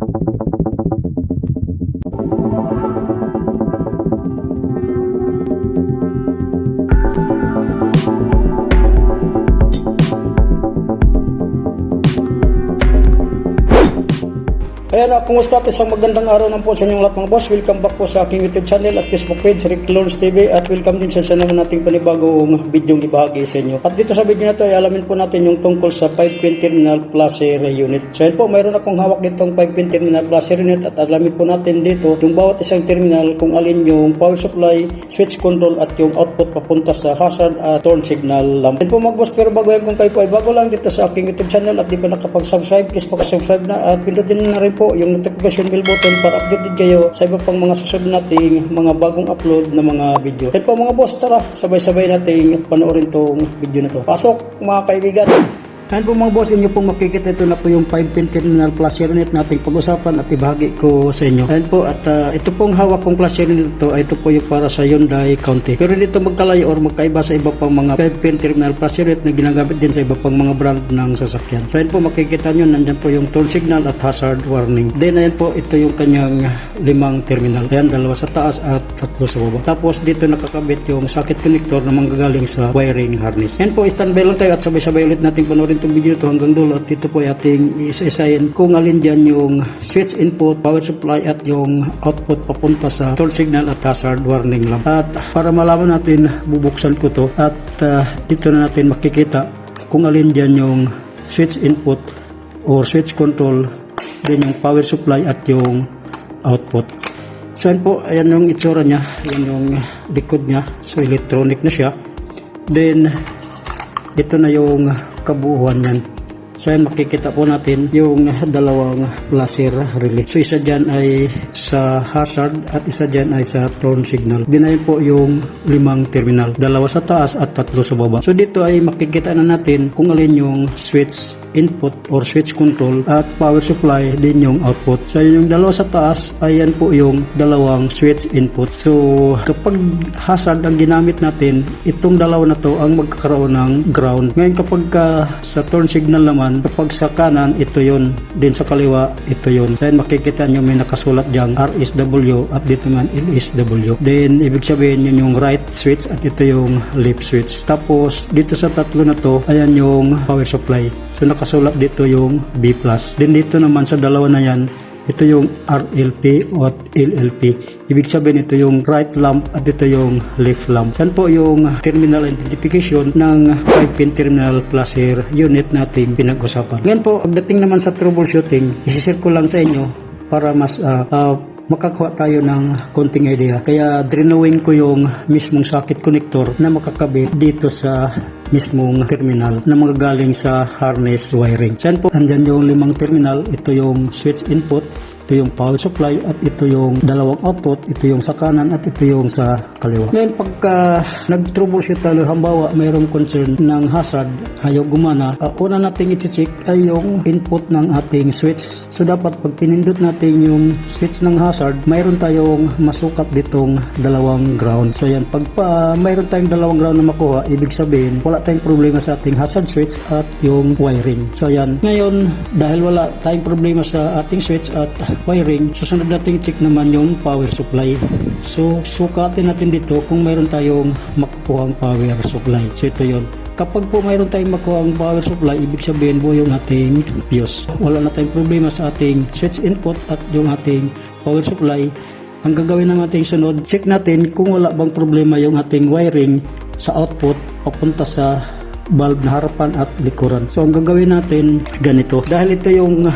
Thank you. Ayan na, kumusta at isang magandang araw ng po sa inyong lahat mga boss. Welcome back po sa aking YouTube channel at Facebook page, Rick Lawrence TV at welcome din sa isa naman nating panibagong video ibahagi sa inyo. At dito sa video na to ay alamin po natin yung tungkol sa 5-pin terminal placer unit. So yun po, mayroon akong hawak ditong 5-pin terminal placer unit at alamin po natin dito yung bawat isang terminal kung alin yung power supply, switch control at yung output papunta sa hazard at turn signal lamp. Yun po mga boss, pero bago yan kung kayo po ay bago lang dito sa aking YouTube channel at di pa nakapag-subscribe, please pakisubscribe na at pindutin na rin po yung notification bell button para updated kayo sa iba pang mga susunod nating mga bagong upload na mga video. Yan po mga boss, tara, sabay-sabay nating panoorin tong video na to. Pasok mga kaibigan! Ayan po mga boss, inyo pong makikita ito na po yung 5-pin terminal plus unit nating pag-usapan at ibahagi ko sa inyo. Ayan po, at uh, ito pong hawak kong plus unit ito, ay ito po yung para sa Hyundai County. Pero dito magkalayo or magkaiba sa iba pang mga 5-pin terminal plus unit na ginagamit din sa iba pang mga brand ng sasakyan. So po, makikita nyo, nandyan po yung turn signal at hazard warning. Then ayan po, ito yung kanyang limang terminal. Ayan, dalawa sa taas at tatlo sa baba. Tapos dito nakakabit yung socket connector na manggagaling sa wiring harness. Ayan po, standby lang tayo at sabay-sabay ulit natin panoorin itong video to hanggang dulo at dito po ay ating isa-isayin kung alin dyan yung switch input, power supply at yung output papunta sa turn signal at hazard warning lamp. At para malaman natin, bubuksan ko to at uh, dito na natin makikita kung alin dyan yung switch input or switch control din yung power supply at yung output. So yan po, ayan yung itsura niya, yan yung likod niya. So electronic na siya. Then ito na yung kabuuan yan. So yan makikita po natin yung dalawang placer relay. So isa dyan ay sa hazard at isa dyan ay sa turn signal. Dinayin po yung limang terminal. Dalawa sa taas at tatlo sa baba. So dito ay makikita na natin kung alin yung switch input or switch control at power supply din yung output. So yung dalawa sa taas ayan po yung dalawang switch input. So kapag hazard ang ginamit natin, itong dalawa na to ang magkakaroon ng ground. Ngayon kapag ka sa turn signal naman, kapag sa kanan ito yon, din sa kaliwa ito yon. Then makikita nyo may nakasulat dyan RSW at dito man LSW. Then ibig sabihin yun yung right switch at ito yung left switch. Tapos dito sa tatlo na to, ayan yung power supply. So nakasulat dito yung B+. Then dito naman sa dalawa na yan, ito yung RLP at LLP. Ibig sabihin ito yung right lamp at ito yung left lamp. Yan po yung terminal identification ng 5-pin terminal placer unit nating pinag-usapan. Ngayon po, pagdating naman sa troubleshooting, isishare ko lang sa inyo para mas ah, ah, makakuha tayo ng konting idea. Kaya drenowing ko yung mismong socket connector na makakabit dito sa mismong terminal na magagaling sa harness wiring. So yan po, andyan yung limang terminal. Ito yung switch input, ito yung power supply at ito yung dalawang output, ito yung sa kanan at ito yung sa kaliwa. Ngayon pagka nag-troubleshoot tayo, hambawa mayroong concern ng hazard, ayaw gumana, uh, una nating i-check ay yung input ng ating switch. So dapat pag pinindot natin yung switch ng hazard, mayroon tayong masukat ditong dalawang ground. So yan, pag pa, mayroon tayong dalawang ground na makuha, ibig sabihin wala tayong problema sa ating hazard switch at yung wiring. So yan, ngayon dahil wala tayong problema sa ating switch at wiring, susunod natin check naman yung power supply. So sukatin natin dito kung mayroon tayong makukuha power supply. So ito yon. Kapag po mayroon tayong makuha ang power supply, ibig sabihin po yung ating fuse. Wala na tayong problema sa ating switch input at yung ating power supply. Ang gagawin ng ating sunod, check natin kung wala bang problema yung ating wiring sa output papunta sa bulb na harapan at likuran. So ang gagawin natin ganito. Dahil ito yung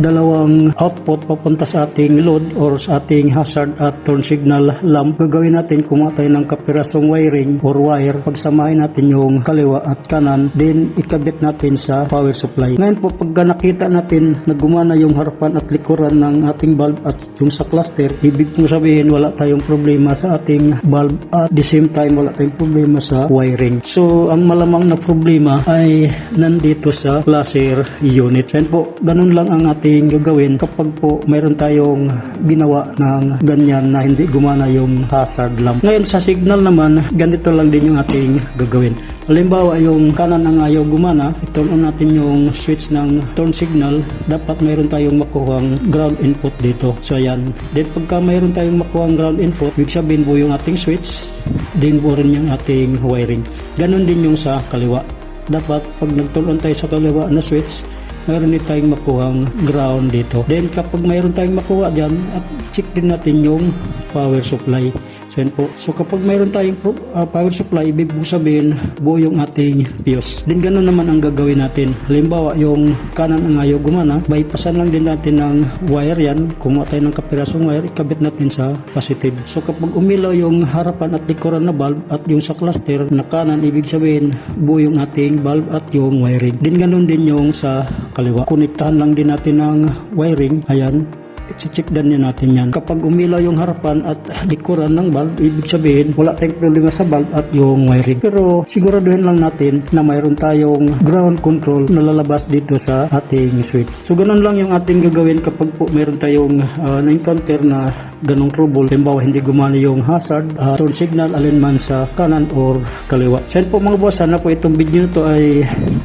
dalawang output papunta sa ating load or sa ating hazard at turn signal lamp, gagawin natin kumuha tayo ng kapirasong wiring or wire, pagsamahin natin yung kaliwa at kanan, then ikabit natin sa power supply. Ngayon po, pag nakita natin na gumana yung harapan at likuran ng ating bulb at yung sa cluster, ibig kong sabihin wala tayong problema sa ating bulb at the same time wala tayong problema sa wiring. So, ang malamang na problema ay nandito sa cluster unit. Yan po, ganun lang ang ating ating gagawin kapag po mayroon tayong ginawa ng ganyan na hindi gumana yung hazard lamp. Ngayon sa signal naman, ganito lang din yung ating gagawin. Halimbawa yung kanan ang ayaw gumana, i-turn on natin yung switch ng turn signal, dapat mayroon tayong makuhang ground input dito. So ayan. Then pagka mayroon tayong makuhang ground input, ibig sabihin po yung ating switch, din po rin yung ating wiring. Ganon din yung sa kaliwa. Dapat pag nag-turn on tayo sa kaliwa na switch, mayroon din tayong makuhang ground dito. Then kapag mayroon tayong makuha dyan, at check din natin yung power supply. So yan po. So kapag mayroon tayong ah, power supply, ibig po sabihin buo yung ating fuse. Then ganun naman ang gagawin natin. Halimbawa yung kanan ang ayaw gumana, bypassan lang din natin ng wire yan. Kumuha tayo ng kapirasong wire, ikabit natin sa positive. So kapag umilaw yung harapan at likuran na bulb at yung sa cluster na kanan, ibig sabihin buo yung ating bulb at yung wiring. Din ganun din yung sa kaliwa. Konektahan lang din natin ng wiring. Ayan, i-check din yan natin yan. Kapag umilaw yung harapan at likuran ng bulb, ibig sabihin wala tayong problema sa bulb at yung wiring. Pero siguraduhin lang natin na mayroon tayong ground control na lalabas dito sa ating switch. So ganun lang yung ating gagawin kapag po mayroon tayong ah, na-encounter na ganong trouble. Halimbawa hindi gumana yung hazard, ah, turn signal alinman sa kanan or kaliwa. Yan po mga boss, sana po itong video na to ay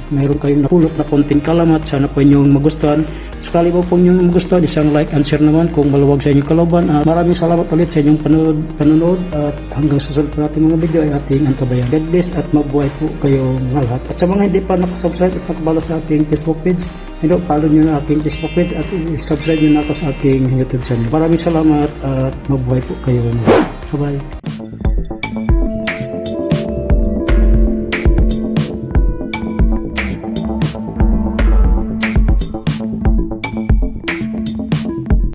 mayroon kayong napulot na konting kalamat. Sana po inyong magustuhan. Sakali po po inyong magustuhan, isang like and share naman kung maluwag sa inyong kaloban. At maraming salamat ulit sa inyong panood, panonood at hanggang susunod pa natin mga video ay ating antabayan. God bless at mabuhay po kayo mga lahat. At sa mga hindi pa nakasubscribe at nakabalo sa aking Facebook page, Hello, follow nyo na aking Facebook page at i-subscribe nyo na ako sa aking YouTube channel. Maraming salamat at mabuhay po kayo. Bye-bye.